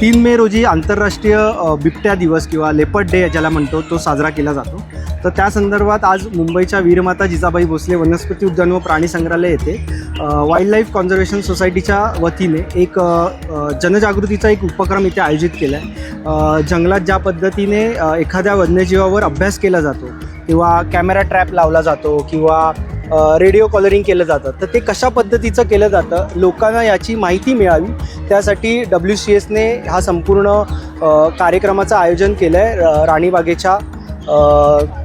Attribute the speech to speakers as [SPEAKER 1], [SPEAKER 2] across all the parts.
[SPEAKER 1] तीन मे रोजी आंतरराष्ट्रीय बिबट्या दिवस किंवा लेपर्ड डे ज्याला म्हणतो तो साजरा केला जातो. तर त्या संदर्भात आज मुंबईच्या वीरमाता जिजाबाई भोसले वनस्पती उद्यान व प्राणी संग्रहालय येथे वाईल्ड लाईफ कॉन्झर्वेशन सोसायटीच्या वतीने एक जनजागृतीचा एक उपक्रम इथे आयोजित केला आहे. जंगलात ज्या पद्धतीने एखाद्या वन्यजीवावर अभ्यास केला जातो किंवा कॅमेरा ट्रॅप लावला जातो किंवा रेडिओ कॉलरिंग केलं जातं. तर ते कशा पद्धतीचं केलं जातं लोकांना याची माहिती मिळावी त्यासाठी डब्ल्यू सी एसने हा संपूर्ण कार्यक्रमाचं आयोजन केलं आहे राणीबागेच्या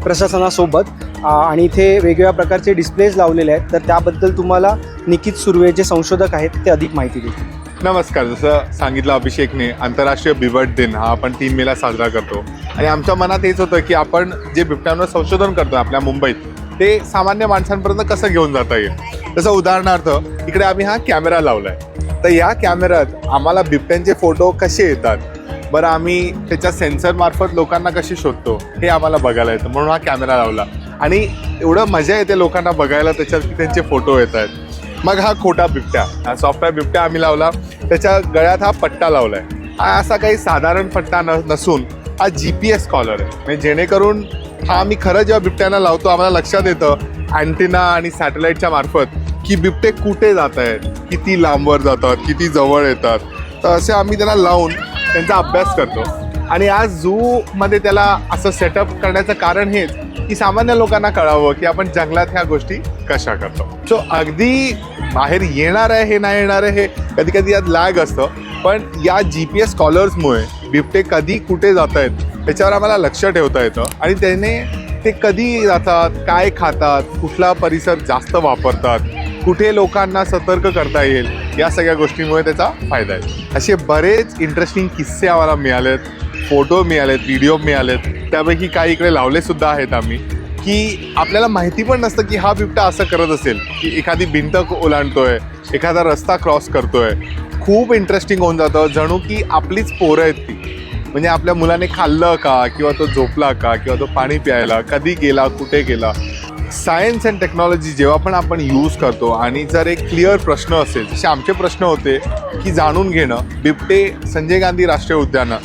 [SPEAKER 1] प्रशासनासोबत. आणि इथे वेगवेगळ्या प्रकारचे डिस्प्लेज लावलेले आहेत. तर त्याबद्दल तुम्हाला निकित सुर्वे जे संशोधक आहेत ते अधिक माहिती देतील.
[SPEAKER 2] नमस्कार. जसं सांगितलं अभिषेकने आंतरराष्ट्रीय बिबट दिन हा आपण तीन मेला साजरा करतो. आणि आमच्या मनात हेच होतं की आपण जे बिबट्यांवर संशोधन करतो आपल्या मुंबईत ते सामान्य माणसांपर्यंत कसं घेऊन जाता येईल? जसं उदाहरणार्थ इकडे आम्ही हा कॅमेरा लावलाय. तर या कॅमेऱ्यात आम्हाला बिबट्यांचे फोटो कसे येतात? बरं आम्ही त्याच्या सेन्सर मार्फत लोकांना कशी शोधतो? हे आम्हाला बघायला येतं. म्हणून हा कॅमेरा लावला. आणि एवढं मजा येते लोकांना बघायला त्याच्यात की त्यांचे फोटो येत आहेत. मग हा खोटा बिबट्या हा सॉफ्टवेअर बिबट्या आम्ही लावला. त्याच्या गळ्यात हा पट्टा लावलाय. हा असा काही साधारण पट्टा न नसून हा जी पी एस कॉलर आहे. म्हणजे जेणेकरून हा आम्ही खरं जेव्हा बिबट्यांना लावतो आम्हाला लक्षात येतं अँटिना आणि सॅटेलाईटच्या मार्फत की बिबटे कुठे जात आहेत किती लांबवर जातात किती जवळ येतात. तर असे आम्ही त्यांना लावून त्यांचा अभ्यास करतो. आणि आज झूमध्ये त्याला असं सेटअप करण्याचं कारण हेच की सामान्य लोकांना कळावं की आपण जंगलात ह्या गोष्टी कशा करतो. सो अगदी बाहेर येणार आहे हे नाही येणार आहे हे कधी कधी यात लॅग असतं. पण या जी पी एस कॉलर्समुळे बिबटे कधी कुठे जात आहेत त्याच्यावर आम्हाला लक्ष ठेवता येतं. आणि त्याने ते कधी जातात काय खातात कुठला परिसर जास्त वापरतात कुठे लोकांना सतर्क करता येईल या सगळ्या गोष्टींमुळे त्याचा फायदा आहे. असे बरेच इंटरेस्टिंग किस्से आम्हाला मिळालेत फोटो मिळालेत व्हिडिओ मिळालेत. त्यापैकी काही इकडे लावले सुद्धा आहेत आम्ही. की आपल्याला माहिती पण नसतं की हा बिबटा असं करत असेल की एखादी भिंत ओलांडतोय एखादा रस्ता क्रॉस करतोय. खूप इंटरेस्टिंग होऊन जातं. जणू की आपलीच पोरं आहेत ती. म्हणजे आपल्या मुलाने खाल्लं का किंवा तो झोपला का किंवा तो पाणी प्यायला कधी गेला कुठे गेला. सायन्स अँड टेक्नॉलॉजी जेव्हा पण आपण यूज करतो आणि जर एक क्लिअर प्रश्न असेल जसे आमचे प्रश्न होते की जाणून घेणं बिबटे संजय गांधी राष्ट्रीय उद्यानं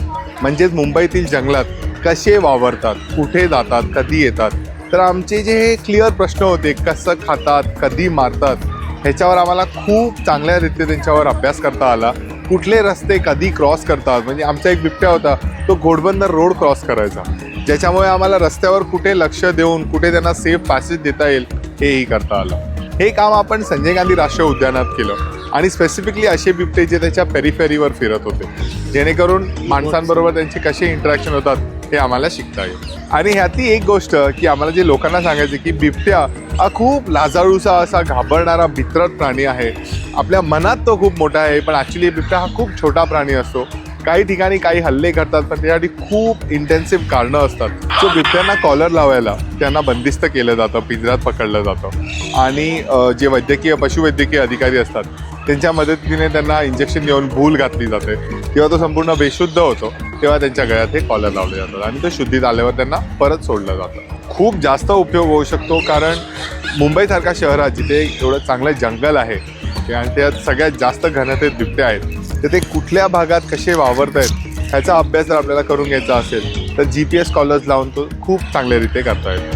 [SPEAKER 2] म्हणजेच मुंबईतील जंगलात कसे वावरतात कुठे जातात कधी येतात तर आमचे जे हे क्लिअर प्रश्न होते कसं खातात कधी मारतात ह्याच्यावर आम्हाला खूप चांगल्या रीतीने त्यांच्यावर अभ्यास करता आला. कुठले रस्ते कधी क्रॉस करतात म्हणजे आमचा एक बिबट्या होता तो घोडबंदर रोड क्रॉस करायचा. ज्याच्यामुळे आम्हाला रस्त्यावर कुठे लक्ष देऊन कुठे त्यांना सेफ पॅसेज देता येईल हेही करता आलं. हे काम आपण संजय गांधी राष्ट्रीय उद्यानात केलं. आणि स्पेसिफिकली असे बिबटे जे त्याच्या पेरिफेरीवर फिरत होते. जेणेकरून माणसांबरोबर त्यांचे कसे इंटरॅक्शन होतात हे आम्हाला शिकता येईल. आणि ह्यातली एक गोष्ट की आम्हाला जे लोकांना सांगायचं की बिबट्या हा खूप लाजाळूसा असा घाबरणारा भित्रट प्राणी आहे. आपल्या मनात तो खूप मोठा आहे पण ॲक्च्युली बिबट्या हा खूप छोटा प्राणी असतो. काही ठिकाणी काही हल्ले करतात पण त्यासाठी खूप इंटेन्सिव्ह कारणं असतात. सो बिबट्यांना कॉलर लावायला त्यांना बंदिस्त केलं जातं पिंजऱ्यात पकडलं जातं. आणि जे वैद्यकीय पशुवैद्यकीय अधिकारी असतात त्यांच्या मदतीने त्यांना इंजेक्शन देऊन भूल घातली जाते. किंवा तो संपूर्ण बेशुद्ध होतो. तेव्हा त्यांच्या गळ्यात हे कॉलर लावले जातात आणि ते शुद्धीत आल्यावर त्यांना परत सोडलं जातं. खूप जास्त उपयोग होऊ शकतो कारण मुंबईसारख्या शहरात जिथे एवढं चांगलं जंगल आहे आणि त्यात सगळ्यात जास्त घनतेत बिबटे आहेत तर ते कुठल्या भागात कसे वावरत आहेत ह्याचा अभ्यास जर आपल्याला करून घ्यायचा असेल तर जी पी एस कॉलर्स लावून तो खूप चांगल्या रीते करता येतो.